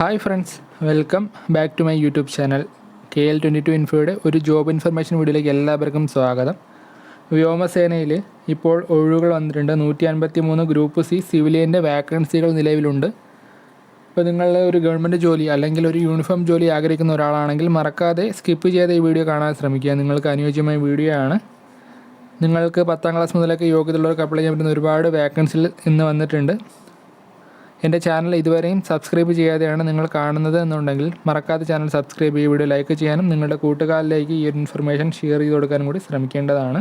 Hi friends welcome back to my YouTube channel K L twenty two ഇൻഫോയുടെ ഒരു job information വീഡിയോയിലേക്ക് എല്ലാവർക്കും സ്വാഗതം. വ്യോമസേനയിൽ ഇപ്പോൾ ഒഴിവുകൾ വന്നിട്ടുണ്ട്. നൂറ്റി അൻപത്തി മൂന്ന് ഗ്രൂപ്പ് സി സിവിലിയന്റെ വാക്കൻസികൾ നിലവിലുണ്ട്. ഇപ്പോൾ നിങ്ങൾ ഒരു ഗവൺമെന്റ് ജോലി അല്ലെങ്കിൽ ഒരു യൂണിഫോം ജോലി ആഗ്രഹിക്കുന്ന ഒരാളാണെങ്കിൽ മറക്കാതെ സ്കിപ്പ് ചെയ്ത് ഈ വീഡിയോ കാണാൻ ശ്രമിക്കുക. നിങ്ങൾക്ക് അനുയോജ്യമായ വീഡിയോ ആണ്. നിങ്ങൾക്ക് പത്താം ക്ലാസ് മുതലൊക്കെ യോഗ്യതയുള്ളവർക്ക് അപ്ലൈ ചെയ്യാൻ പറ്റുന്ന ഒരുപാട് വാക്കൻസികൾ ഇന്ന് വന്നിട്ടുണ്ട്. എന്റെ ചാനൽ ഇതുവരെയും സബ്സ്ക്രൈബ് ചെയ്യാതെയാണ് നിങ്ങൾ കാണുന്നത് എന്നുണ്ടെങ്കിൽ മറക്കാതെ ചാനൽ സബ്സ്ക്രൈബ് ചെയ്യുക വീഡിയോ ലൈക്ക് ചെയ്യാനും നിങ്ങളുടെ കൂട്ടുകാരിലേക്ക് ഈ ഒരു ഇൻഫർമേഷൻ ഷെയർ ചെയ്ത് കൊടുക്കാനും കൂടി ശ്രമിക്കേണ്ടതാണ്.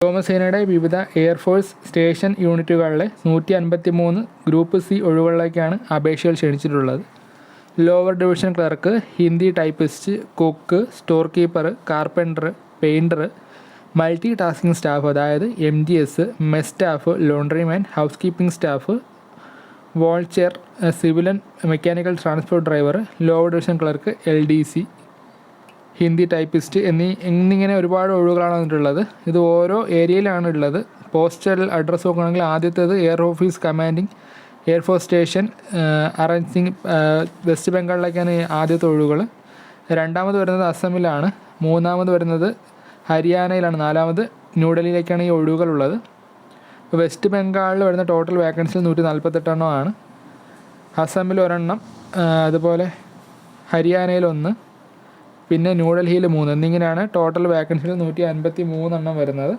വ്യോമസേനയുടെ വിവിധ എയർഫോഴ്സ് സ്റ്റേഷൻ യൂണിറ്റുകളിലെ നൂറ്റി അൻപത്തി മൂന്ന് ഗ്രൂപ്പ് സി ഒഴിവുകളിലേക്കാണ് അപേക്ഷകൾ ക്ഷണിച്ചിട്ടുള്ളത്. Lower division clerk Hindi typist cook store keeper carpenter painter multi tasking staff അതായത് M G S mess staff laundryman house keeping staff vulture civilian mechanical transport driver lower division clerk L D C Hindi typist എന്നീ എന്നിങ്ങനെ ഒരുപാട് ഒഴിവുകളാണ് വന്നിട്ടുള്ളത്. ഇത് ഓരോ ഏരിയയിലാണ് ഉള്ളത്. Postal address നോക്കുകയാണെങ്കിൽ ആദ്യത്തേത് air office commanding air force station arranging west ബംഗാളിലേക്കാണ് ആദ്യത്തെ ഒഴിവുകൾ. രണ്ടാമത് വരുന്നത് അസമിലാണ്. മൂന്നാമത് വരുന്നത് ഹരിയാനയിലാണ് നാലാമത്. ന്യൂഡൽഹിയിലേക്കാണ് ഈ ഒഴിവുകളുള്ളത്. വെസ്റ്റ് ബംഗാളിൽ വരുന്ന ടോട്ടൽ വേക്കൻസി നൂറ്റി നാൽപ്പത്തെട്ടെണ്ണമാണ് അസമിൽ ഒരെണ്ണം അതുപോലെ ഹരിയാനയിൽ ഒന്ന് പിന്നെ ന്യൂഡൽഹിയിൽ മൂന്ന്. എന്നിങ്ങനെയാണ് ടോട്ടൽ വേക്കൻസികൾ നൂറ്റി അൻപത്തി മൂന്നെണ്ണം വരുന്നത്.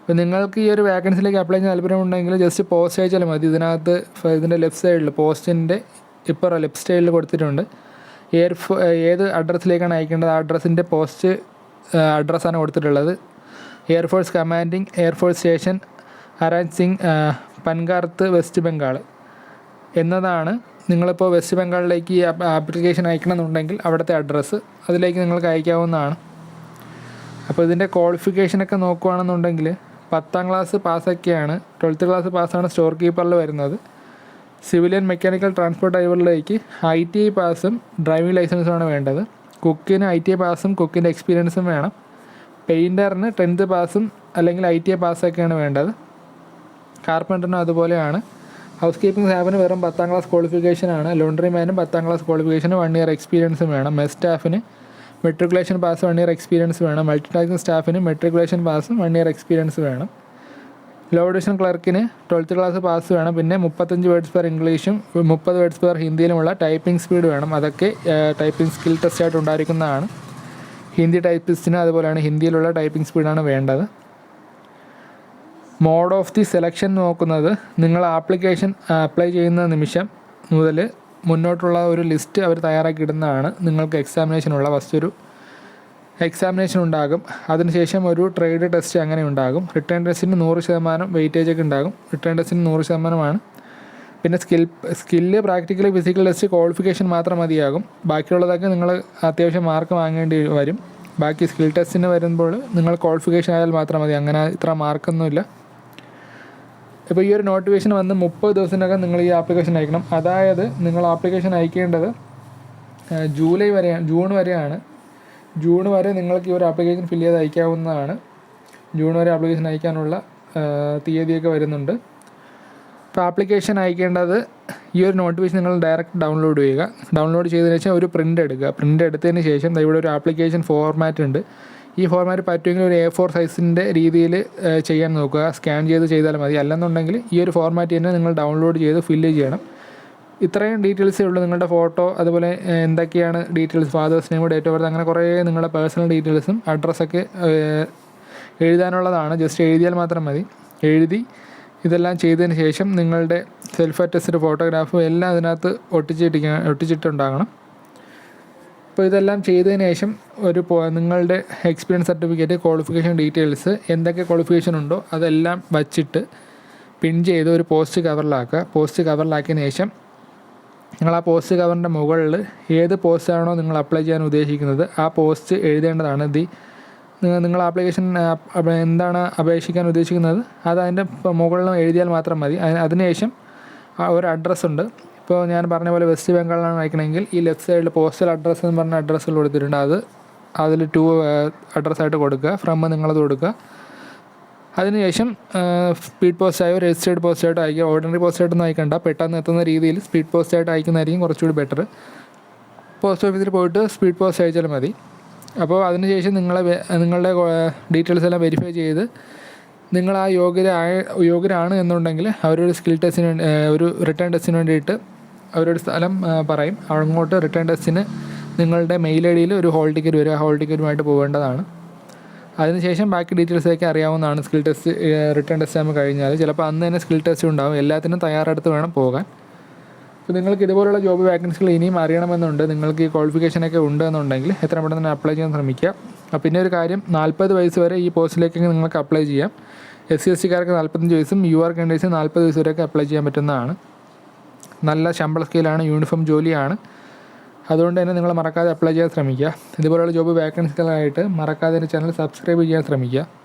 അപ്പോൾ നിങ്ങൾക്ക് ഈ ഒരു വേക്കൻസിയിലേക്ക് അപ്ലൈ ചെയ്യാൻ താല്പര്യമുണ്ടെങ്കിൽ ജസ്റ്റ് പോസ്റ്റ് അയച്ചാൽ മതി. ഇതിനകത്ത് ഇതിന്റെ ലെഫ്റ്റ് സൈഡിൽ പോസ്റ്റിന്റെ ഇപ്പോൾ ലെഫ്റ്റ് സൈഡിൽ കൊടുത്തിട്ടുണ്ട്. എയർ ഏത് അഡ്രസ്സിലേക്കാണ് അയക്കേണ്ടത്? ആ അഡ്രസ്സിന്റെ പോസ്റ്റ് അഡ്രസ്സാണ് കൊടുത്തിട്ടുള്ളത്. Air force commanding air force station അരാജ് Singh പൻകാർത്ത് west Bengal എന്നതാണ് നിങ്ങളിപ്പോൾ വെസ്റ്റ് ബംഗാളിലേക്ക് ഈ ആപ്ലിക്കേഷൻ അയക്കണമെന്നുണ്ടെങ്കിൽ അവിടുത്തെ അഡ്രസ്സ് അതിലേക്ക് നിങ്ങൾക്ക് അയക്കാവുന്നതാണ്. അപ്പോൾ ഇതിന്റെ ക്വാളിഫിക്കേഷനൊക്കെ നോക്കുകയാണെന്നുണ്ടെങ്കിൽ പത്താം ക്ലാസ് പാസ്സൊക്കെയാണ് ട്വൽത്ത് ക്ലാസ് പാസ്സാണ് സ്റ്റോർ കീപ്പറിൽ വരുന്നത്. സിവിലിയൻ മെക്കാനിക്കൽ ട്രാൻസ്പോർട്ട് ഡ്രൈവറിലേക്ക് ഐ ടി ഐ പാസും ഡ്രൈവിംഗ് ലൈസൻസുമാണ് വേണ്ടത്. കുക്കിന് ഐ ടി ഐ പാസും കുക്കിന്റെ എക്സ്പീരിയൻസും വേണം. പെയിന്ററിന് ടെൻത്ത് പാസും അല്ലെങ്കിൽ ഐ ടി ഐ പാസ്സൊക്കെയാണ് വേണ്ടത്. കാർപ്പന്ററിനും അതുപോലെയാണ്. ഹൗസ് കീപ്പിംഗ് സ്റ്റാഫിന് വെറും പത്താം ക്ലാസ് ക്വാളിഫിക്കേഷനാണ് ലോണ്ടറി മാനും പത്താം ക്ലാസ് ക്വാളിഫിക്കേഷന് വൺ ഇയർ എക്സ്പീരിയൻസും വേണം. Mess സ്റ്റാഫിന് matriculation pass one year experience വേണം. മൾട്ടി ടാസ്കിംഗ് സ്റ്റാഫിന് മെട്രിക്കുലേഷൻ പാസും വൺ ഇയർ എക്സ്പീരിയൻസ് വേണം. ലോ ഡിവിഷൻ ക്ലർക്കിന് ട്വൽത്ത് ക്ലാസ് പാസ് വേണം. പിന്നെ മുപ്പത്തഞ്ച് വേർഡ്സ് പെർ ഇംഗ്ലീഷും മുപ്പത് വേർഡ്സ് പെർ ഹിന്ദിയിലുമുള്ള ടൈപ്പിംഗ് സ്പീഡ് വേണം. അതൊക്കെ ടൈപ്പിംഗ് സ്കിൽ ടെസ്റ്റ് ആയിട്ട് ഉണ്ടായിരിക്കുന്നതാണ്. ഹിന്ദി ടൈപ്പിസ്റ്റിന് അതുപോലെയാണ് ഹിന്ദിയിലുള്ള ടൈപ്പിംഗ് സ്പീഡാണ് വേണ്ടത്. മോഡ് ഓഫ് ദി സെലക്ഷൻ നോക്കുന്നത് നിങ്ങൾ ആപ്ലിക്കേഷൻ അപ്ലൈ ചെയ്യുന്ന നിമിഷം മുതൽ മുന്നോട്ടുള്ള ഒരു ലിസ്റ്റ് അവർ തയ്യാറാക്കി ഇടുന്നതാണ് നിങ്ങൾക്ക് എക്സാമിനേഷനുള്ള ഫസ്റ്റ് ഒരു എക്സാമിനേഷൻ ഉണ്ടാകും. അതിനുശേഷം ഒരു ട്രേഡ് ടെസ്റ്റ് അങ്ങനെ ഉണ്ടാകും. റിട്ടേൺ ടെസ്റ്റിന് നൂറ് ശതമാനം വെയിറ്റേജ് ഒക്കെ ഉണ്ടാകും. റിട്ടേൺ ടെസ്റ്റിന് നൂറ് ശതമാനമാണ്. പിന്നെ skill skill practically physical test qualification മാത്രം മതിയാകും. ബാക്കിയുള്ളതൊക്കെ നിങ്ങൾ അത്യാവശ്യം മാർക്ക് വാങ്ങേണ്ടി വരും. ബാക്കി സ്കിൽ ടെസ്റ്റിന് വരുമ്പോൾ നിങ്ങൾ ക്വാളിഫിക്കേഷൻ ആയാൽ മാത്രം മതി. അങ്ങനെ ഇത്ര മാർക്കൊന്നുമില്ല ഇപ്പോൾ ഈ ഒരു നോട്ടിഫിക്കേഷൻ വന്ന് മുപ്പത് ദിവസത്തിനകം നിങ്ങൾ ഈ ആപ്ലിക്കേഷൻ അയക്കണം. അതായത് നിങ്ങൾ ആപ്ലിക്കേഷൻ അയക്കേണ്ടത് ജൂലൈ വരെയാണ് ജൂൺ വരെയാണ്. ജൂൺ വരെ നിങ്ങൾക്ക് ഈ ഒരു ആപ്ലിക്കേഷൻ ഫില്ല് ചെയ്ത് അയക്കാവുന്നതാണ്. ജൂൺ വരെ ആപ്ലിക്കേഷൻ അയക്കാനുള്ള തീയതിയൊക്കെ വരുന്നുണ്ട്. അപ്പോൾ ആപ്ലിക്കേഷൻ അയക്കേണ്ടത് ഈ ഒരു നോട്ടിഫിക്കേഷൻ നിങ്ങൾ ഡയറക്റ്റ് ഡൗൺലോഡ് ചെയ്യുക. ഡൗൺലോഡ് ചെയ്തതിന് ശേഷം ഒരു പ്രിന്റ് എടുക്കുക. പ്രിന്റ് എടുത്തതിന് ശേഷം ഇവിടെ ഒരു ആപ്ലിക്കേഷൻ ഫോർമാറ്റ് ഉണ്ട്. ഈ ഫോർമാറ്റ് പറ്റുമെങ്കിൽ ഒരു എ ഫോർ സൈസിന്റെ രീതിയിൽ ചെയ്യാൻ നോക്കുക. സ്കാൻ ചെയ്ത് ചെയ്താൽ മതി. അല്ലെന്നുണ്ടെങ്കിൽ ഈ ഒരു ഫോർമാറ്റ് തന്നെ നിങ്ങൾ ഡൗൺലോഡ് ചെയ്ത് ഫില്ല് ചെയ്യണം. ഇത്രയും ഡീറ്റെയിൽസ് ഉള്ളൂ നിങ്ങളുടെ ഫോട്ടോ അതുപോലെ എന്തൊക്കെയാണ് details father's name date of birth അങ്ങനെ കുറേ നിങ്ങളുടെ പേഴ്സണൽ ഡീറ്റെയിൽസും അഡ്രസ്സൊക്കെ എഴുതാനുള്ളതാണ്. ജസ്റ്റ് എഴുതിയാൽ മാത്രം മതി. എഴുതി ഇതെല്ലാം ചെയ്തതിന് ശേഷം നിങ്ങളുടെ സെൽഫ് അറ്റസ്റ്റഡ് ഫോട്ടോഗ്രാഫും എല്ലാം അതിനകത്ത് ഒട്ടിച്ചിട്ടിരിക്കുക ഒട്ടിച്ചിട്ടുണ്ടാകണം. അപ്പോൾ ഇതെല്ലാം ചെയ്തതിന് ശേഷം ഒരു നിങ്ങളുടെ എക്സ്പീരിയൻസ് സർട്ടിഫിക്കറ്റ് ക്വാളിഫിക്കേഷൻ ഡീറ്റെയിൽസ് എന്തൊക്കെ ക്വാളിഫിക്കേഷൻ ഉണ്ടോ അതെല്ലാം വച്ചിട്ട് പിൻ ചെയ്ത് ഒരു പോസ്റ്റ് കവറിലാക്കുക പോസ്റ്റ് കവറിലാക്കിയതിന് ശേഷം നിങ്ങൾ ആ പോസ്റ്റ് കവറിന്റെ മുകളിൽ ഏത് പോസ്റ്റ് ആണോ നിങ്ങൾ അപ്ലൈ ചെയ്യാൻ ഉദ്ദേശിക്കുന്നത് ആ പോസ്റ്റ് എഴുതേണ്ടതാണ്. ദി നിങ്ങൾ- ആപ്ലിക്കേഷൻ എന്താണ് അപേക്ഷിക്കാൻ ഉദ്ദേശിക്കുന്നത് അത് അതിന്റെ മുകളിൽ എഴുതിയാൽ മാത്രം മതി. അതിന് അതിനുശേഷം ഒരു അഡ്രസ്സുണ്ട് ഇപ്പോൾ ഞാൻ പറഞ്ഞ പോലെ വെസ്റ്റ് ബംഗാളിലാണ് അയക്കണമെങ്കിൽ ഈ ലെഫ്റ്റ് സൈഡിൽ പോസ്റ്റൽ അഡ്രസ്സ് എന്ന് പറഞ്ഞ അഡ്രസ്സിൽ കൊടുത്തിട്ടുണ്ട്. അത് അതിൽ ടു അഡ്രസ്സായിട്ട് കൊടുക്കുക. ഫ്രം നിങ്ങളത് കൊടുക്കുക. അതിനുശേഷം സ്പീഡ് പോസ്റ്റായോ രജിസ്റ്റേർഡ് പോസ്റ്റായിട്ടോ അയക്കുക. ഓർഡിനറി പോസ്റ്റായിട്ടൊന്നും അയക്കണ്ട. പെട്ടെന്ന് എത്തുന്ന രീതിയിൽ സ്പീഡ് പോസ്റ്റായിട്ട് അയക്കുന്നതായിരിക്കും കുറച്ചുകൂടി ബെറ്റർ പോസ്റ്റ് ഓഫീസിൽ പോയിട്ട് സ്പീഡ് പോസ്റ്റ് അയച്ചാലും മതി. അപ്പോൾ അതിനുശേഷം നിങ്ങളെ നിങ്ങളുടെ ഡീറ്റെയിൽസ് എല്ലാം വെരിഫൈ ചെയ്ത് നിങ്ങൾ ആ യോഗ്യരായ യോഗ്യരാണ് എന്നുണ്ടെങ്കിൽ അവരൊരു സ്കിൽ ടെസ്റ്റിന് ഒരു റിട്ടേൺ ടെസ്റ്റിന് വേണ്ടിയിട്ട് അവരൊരു സ്ഥലം പറയും. അങ്ങോട്ട് റിട്ടേൺ ടെസ്റ്റിന് നിങ്ങളുടെ മെയിൽ ഐ ഡിയിൽ ഒരു ഹോൾ ടിക്കറ്റ് വരും. ആ ഹോൾ ടിക്കറ്റുമായിട്ട് പോകേണ്ടതാണ്. അതിനുശേഷം ബാക്കി ഡീറ്റെയിൽസൊക്കെ അറിയാവുന്നതാണ്. സ്കിൽ ടെസ്റ്റ് റിട്ടേൺ ടെസ്റ്റ് ആകുമ്പോൾ കഴിഞ്ഞാൽ ചിലപ്പോൾ അന്ന് തന്നെ സ്കിൽ ടെസ്റ്റ് ഉണ്ടാവും. എല്ലാത്തിനും തയ്യാറെടുത്ത് വേണം പോകാൻ. അപ്പോൾ നിങ്ങൾക്ക് ഇതുപോലുള്ള ജോബ് വാക്കൻസികൾ ഇനിയും അറിയണമെന്നുണ്ട്. നിങ്ങൾക്ക് ഈ ക്വാളിഫിക്കേഷനൊക്കെ ഉണ്ട് എന്നുണ്ടെങ്കിൽ എത്ര പെട്ടെന്ന് തന്നെ അപ്ലൈ ചെയ്യാൻ ശ്രമിക്കുക. അപ്പോൾ പിന്നെ ഒരു കാര്യം നാൽപ്പത് വയസ്സ് വരെ ഈ പോസ്റ്റിലേക്കൊക്കെ നിങ്ങൾക്ക് അപ്ലൈ ചെയ്യാം. എസ് സി എസ് സിക്കാർക്ക് നാൽപ്പത്തഞ്ച് വയസ്സും യു ആർ കാൻഡേഴ്സിന് നാൽപ്പത് വയസ്സ് വരെയൊക്കെ അപ്ലൈ ചെയ്യാൻ പറ്റുന്നതാണ്. നല്ല ശമ്പള സ്കെയിലാണ് യൂണിഫോം ജോലിയാണ്. അതുകൊണ്ട് തന്നെ നിങ്ങൾ മറക്കാതെ അപ്ലൈ ചെയ്യാൻ ശ്രമിക്കുക. ഇതുപോലെയുള്ള ജോബ് വേക്കൻസികളായിട്ട് മറക്കാതെ എന്റെ ചാനൽ സബ്സ്ക്രൈബ് ചെയ്യാൻ ശ്രമിക്കുക.